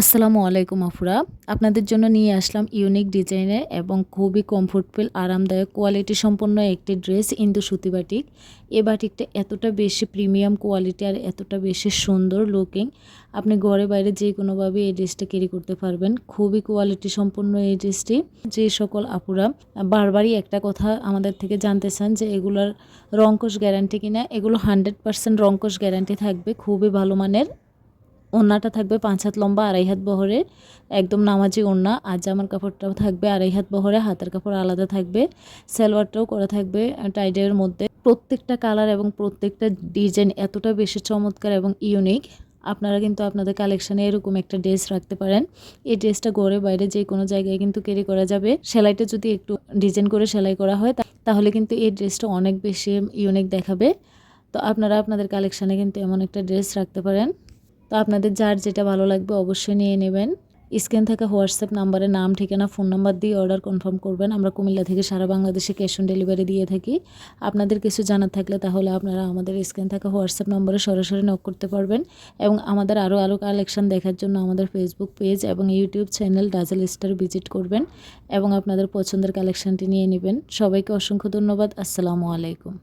আসসালামু আলাইকুম আফুরা। আপনাদের জন্য নিয়ে আসলাম ইউনিক ডিজাইনের এবং খুবই কমফোর্টেবল আরামদায়ক কোয়ালিটি সম্পন্ন একটি ড্রেস ইন্দু সুতি বাটিক এ বাটিকটা এতটা বেশি প্রিমিয়াম কোয়ালিটি আর এতটা বেশি সুন্দর লুকিং আপনি ঘরে বাইরে যে কোনোভাবে এই ড্রেসটা ক্যারি করতে পারবেন। খুবই কোয়ালিটি সম্পন্ন এই ড্রেসটি যে সকল আপুরা বারবারই একটা কথা আমাদের থেকে জানতে চান যে এগুলোর রঙ্কশ গ্যারান্টি কিনা, এগুলো হান্ড্রেড পার্সেন্ট রঙ্কশ গ্যারান্টি থাকবে, খুবই ভালো মানের। ওড়নাটা থাকবে পাঁচ হাত লম্বা, আড়াই হাত বহরে, একদম নামাজি ওড়না। আর জামার কাপড়টাও থাকবে আড়াই হাত বহরে, হাতের কাপড় আলাদা থাকবে। সালোয়ারটাও করা থাকবে টাইডের মধ্যে। প্রত্যেকটা কালার এবং প্রত্যেকটা ডিজাইন এতটা বেশি চমৎকার এবং ইউনিক আপনারা কিন্তু আপনাদের কালেকশানে এরকম একটা ড্রেস রাখতে পারেন। এই ড্রেসটা গড়ে বাইরে যে কোনো জায়গায় কিন্তু ক্যারি করা যাবে। সেলাইটা যদি একটু ডিজাইন করে সেলাই করা হয় তাহলে কিন্তু এই ড্রেসটা অনেক বেশি ইউনিক দেখাবে। তো আপনারা আপনাদের কালেকশানে কিন্তু এমন একটা ড্রেস রাখতে পারেন। তো আপনাদের যার যেটা ভালো লাগবে অবশ্যই নিয়ে নেবেন। স্ক্রিন থাকা হোয়াটসঅ্যাপ নাম্বারে নাম, ঠিকানা, ফোন নাম্বার দিয়ে অর্ডার কনফার্ম করবেন। আমরা কুমিল্লা থেকে সারা বাংলাদেশে ক্যাশ অন ডেলিভারি দিয়ে থাকি। আপনাদের কিছু জানার থাকলে তাহলে আপনারা আমাদের স্ক্রিন থাকা হোয়াটসঅ্যাপ নম্বরে সরাসরি নক করতে পারবেন এবং আমাদের আরও আরও কালেকশান দেখার জন্য আমাদের ফেসবুক পেজ এবং YouTube channel dazzle star visit করবেন এবং আপনাদের পছন্দের কালেকশানটি নিয়ে নেবেন। সবাইকে অসংখ্য ধন্যবাদ। আসসালামু আলাইকুম।